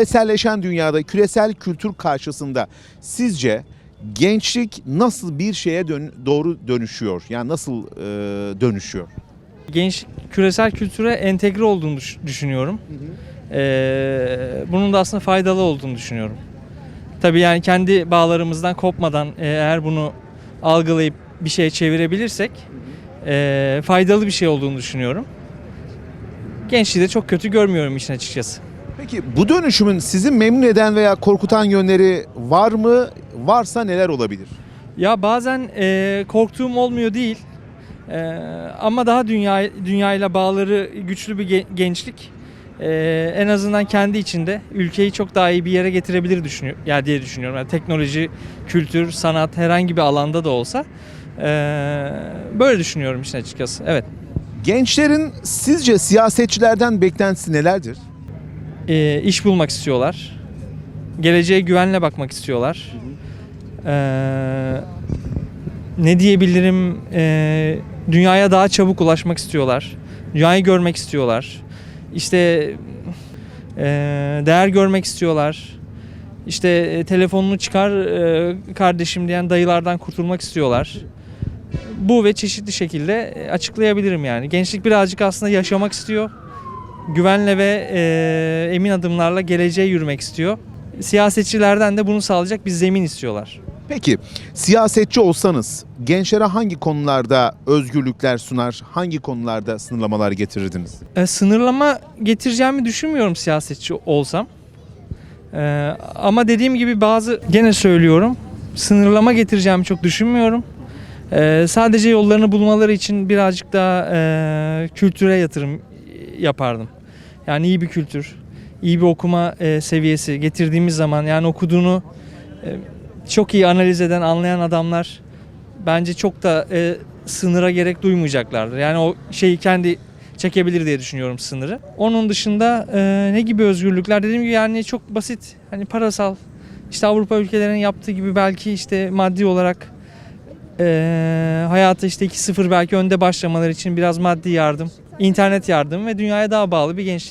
Küreselleşen dünyada, küresel kültür karşısında sizce gençlik nasıl bir şeye dön- doğru dönüşüyor? Yani nasıl e, dönüşüyor? Genç küresel kültüre entegre olduğunu düş- düşünüyorum. Ee, bunun da aslında faydalı olduğunu düşünüyorum. Tabii yani kendi bağlarımızdan kopmadan e, eğer bunu algılayıp bir şeye çevirebilirsek e, faydalı bir şey olduğunu düşünüyorum. Gençliği de çok kötü görmüyorum işin açıkçası. Peki bu dönüşümün sizi memnun eden veya korkutan yönleri var mı? Varsa neler olabilir? Ya bazen e, korktuğum olmuyor değil. E, ama daha dünya dünyayla bağları güçlü bir ge- gençlik e, en azından kendi içinde ülkeyi çok daha iyi bir yere getirebilir düşünüyor ya diye düşünüyorum. Yani teknoloji, kültür, sanat herhangi bir alanda da olsa e, böyle düşünüyorum işin açıkçası. Evet. Gençlerin sizce siyasetçilerden beklentisi nelerdir? E, iş bulmak istiyorlar. Geleceğe güvenle bakmak istiyorlar. Ee, ne diyebilirim? Ee, dünyaya daha çabuk ulaşmak istiyorlar. Dünyayı görmek istiyorlar. İşte ee, değer görmek istiyorlar. İşte e, telefonunu çıkar e, kardeşim diyen dayılardan kurtulmak istiyorlar. Bu ve çeşitli şekilde e, açıklayabilirim yani. Gençlik birazcık aslında yaşamak istiyor. Güvenle ve e, emin adımlarla geleceğe yürümek istiyor. Siyasetçilerden de bunu sağlayacak bir zemin istiyorlar. Peki siyasetçi olsanız gençlere hangi konularda özgürlükler sunar, hangi konularda sınırlamalar getirirdiniz? E, sınırlama getireceğimi düşünmüyorum siyasetçi olsam. E, ama dediğim gibi bazı gene söylüyorum sınırlama getireceğimi çok düşünmüyorum. E, sadece yollarını bulmaları için birazcık daha e, kültüre yatırım yapardım. Yani iyi bir kültür, iyi bir okuma e, seviyesi getirdiğimiz zaman yani okuduğunu e, çok iyi analiz eden, anlayan adamlar bence çok da e, sınıra gerek duymayacaklardır. Yani o şeyi kendi çekebilir diye düşünüyorum sınırı. Onun dışında e, ne gibi özgürlükler dediğim gibi yani çok basit hani parasal işte Avrupa ülkelerinin yaptığı gibi belki işte maddi olarak e, hayata işte 2-0 belki önde başlamaları için biraz maddi yardım, internet yardım ve dünyaya daha bağlı bir gençlik